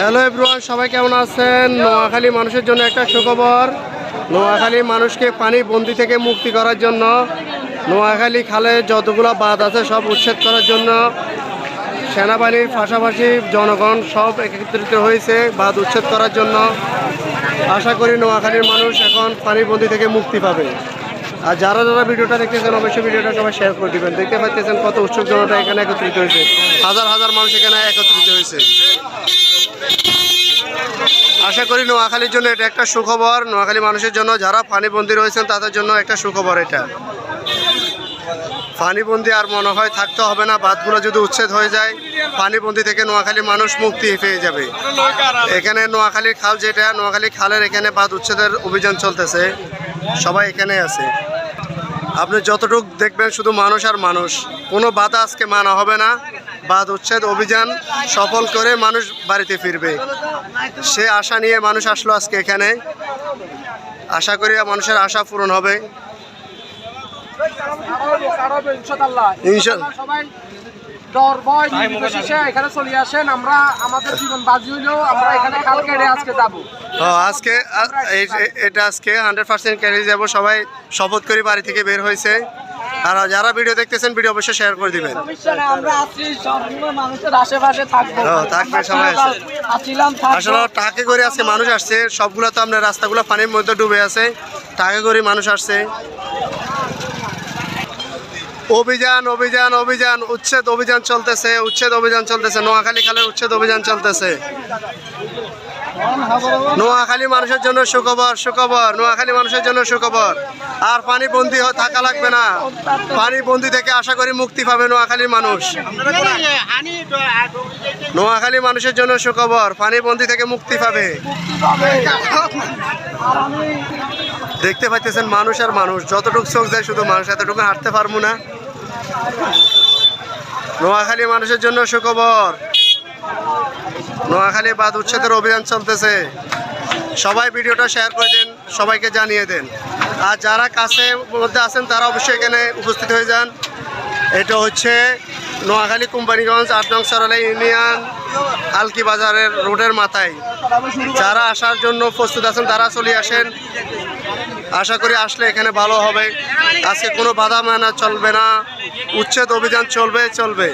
Hello everyone সবাই কেমন আছেন? নোয়াখালী মানুষের জন্য একটা সুখবর। নোয়াখালী মানুষকে পানি বন্দি থেকে মুক্তি করার জন্য, নোয়াখালী খালে যতগুলো বাঁধ আছে সব উচ্ছেদ করার জন্য সেনাবাহিনীর পাশাপাশি জনগণ সব একত্রিত হয়েছে বাঁধ উচ্ছেদ করার জন্য। আশা করি নোয়াখালীর মানুষ এখন পানি বন্দি থেকে মুক্তি পাবে। আর যারা যারা ভিডিওটা দেখতেছেন অবশ্যই ভিডিওটা সবাই শেয়ার করে দিবেন। দেখতে পাচ্ছেন কত উৎসুক জনতা এখানে একত্রিত হয়েছে। হাজার হাজার মানুষ এখানে একত্রিত হয়েছে। আশা করি নোয়াখালীর জন্য এটা একটা সুখবর। নোয়াখালী মানুষের জন্য যারা পানিবন্দী রয়েছেন, তাদের জন্য একটা সুখবর এটা। পানিবন্দী আর মনে হয় থাকতে হবে না, বাঁধগুলো যদি উচ্ছেদ হয়ে যায় পানিবন্দী থেকে নোয়াখালী মানুষ মুক্তি পেয়ে যাবে। এখানে নোয়াখালীর খাল যেটা, নোয়াখালী খালের এখানে বাঁধ উচ্ছেদের অভিযান চলতেছে। সবাই এখানে আছে। আপনি যতটুকু দেখবেন শুধু মানুষ আর মানুষ। কোনো বাধা আজকে মানা হবে না। বাদ উচ্ছেদ অভিযান সফল করে মানুষ বাড়িতে ফিরবে। সে আশা নিয়ে মানুষ আসলো আজকে এখানে। আশা করি মানুষের আশা পূরণ হবে। আমরা আমাদের জীবন বাজি হইলেও আমরা এখানে কাল কেটে আজকে যাব। ও, আজকে এই- এটা আজকে হান্ড্রেড পার্সেন্ট ক্যারি যাব। সবাই শপথ করে বাড়ি থেকে বের হয়েছে। আর যারা ভিডিও দেখতেছেন ভিডিও অবশ্যই শেয়ার করে দিবেন। আসলে টাকে করে আজকে মানুষ আসছে। সবগুলো তো আপনার রাস্তাগুলো পানির মধ্যে ডুবে আছে। টাকে করে মানুষ আসছে। অভিযান অভিযান অভিযান উচ্ছেদ অভিযান চলতেছে উচ্ছেদ অভিযান চলতেছে। নোয়াখালী খালের উচ্ছেদ অভিযান চলতেছে। নোয়াখালী মানুষের জন্য সুখবর সুখবর। নোয়াখালী মানুষের জন্য সুখবর। আর পানি বন্দি থাকা লাগবে না। পানি বন্দি থেকে আশা করি মুক্তি পাবে নোয়াখালীর মানুষ। নোয়াখালী মানুষের জন্য সুখবর পানি বন্দি থেকে মুক্তি পাবে। দেখতে পাইতেছেন মানুষ আর মানুষ। যতটুকু চোখ দেয় শুধু মানুষ, এতটুকু হাঁটতে পারব না। নোয়াখালী মানুষের জন্য সুখবর। নোয়াখালী বাদ উচ্ছেদের অভিযান চলতেছে। সবাই ভিডিওটা শেয়ার করে দেন, সবাইকে জানিয়ে দেন। আর যারা কাছে মধ্যে আছেন, তারা অবশ্যই এখানে উপস্থিত হয়ে যান। এটা হচ্ছে নোয়াখালী কোম্পানিগঞ্জ আট নং সরালা ইউনিয়ন আলকি বাজারের রোডের মাথায়। যারা আসার জন্য প্রস্তুত আছেন, তারা চলে আসেন। আশা করি আসলে এখানে ভালো হবে। আজকে কোনো বাধা মানা চলবে না। উচ্ছেদ অভিযান চলবে চলবে।